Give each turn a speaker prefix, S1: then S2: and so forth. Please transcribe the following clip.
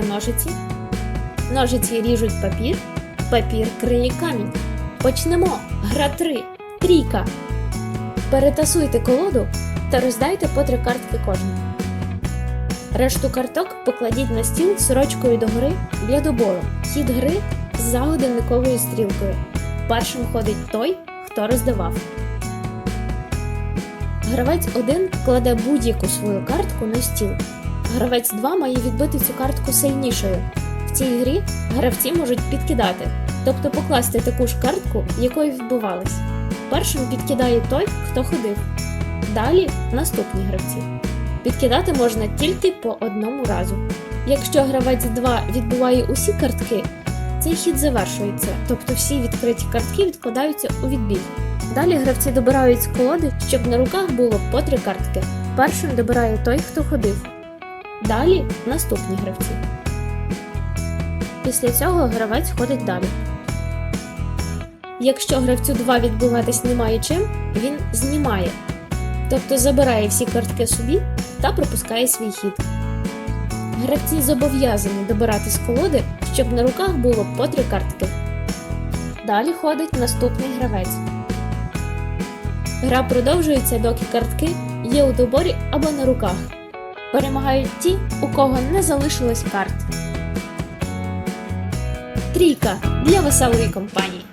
S1: ножиці. Ножиці ріжуть папір. Папір криє камінь. Почнемо. Гра 3. Трійка. Перетасуйте колоду та роздайте по три картки кожну. Решту карток покладіть на стіл сорочкою догори для добору. Хід гри за годинниковою стрілкою. Першим ходить той, хто роздавав. Гравець 1 кладе будь-яку свою картку на стіл. Гравець 2 має відбити цю картку сильнішою. В цій грі гравці можуть підкидати, тобто покласти таку ж картку, якою відбувались. Першим підкидає той, хто ходив. Далі наступні гравці. Підкидати можна тільки по одному разу. Якщо гравець 2 відбуває усі картки, цей хід завершується, тобто всі відкриті картки відкладаються у відбій. Далі гравці добирають з колоди, щоб на руках було по три картки. Першим добирає той, хто ходив. Далі наступні гравці. Після цього гравець ходить далі. Якщо гравцю 2 відбуватись немає чим, він знімає, тобто забирає всі картки собі та пропускає свій хід. Гравці зобов'язані добирати з колоди, щоб на руках було по три картки. Далі ходить наступний гравець. Гра продовжується, доки картки є у доборі або на руках. Перемагають ті, у кого не залишилось карт. Трійка для веселої компанії.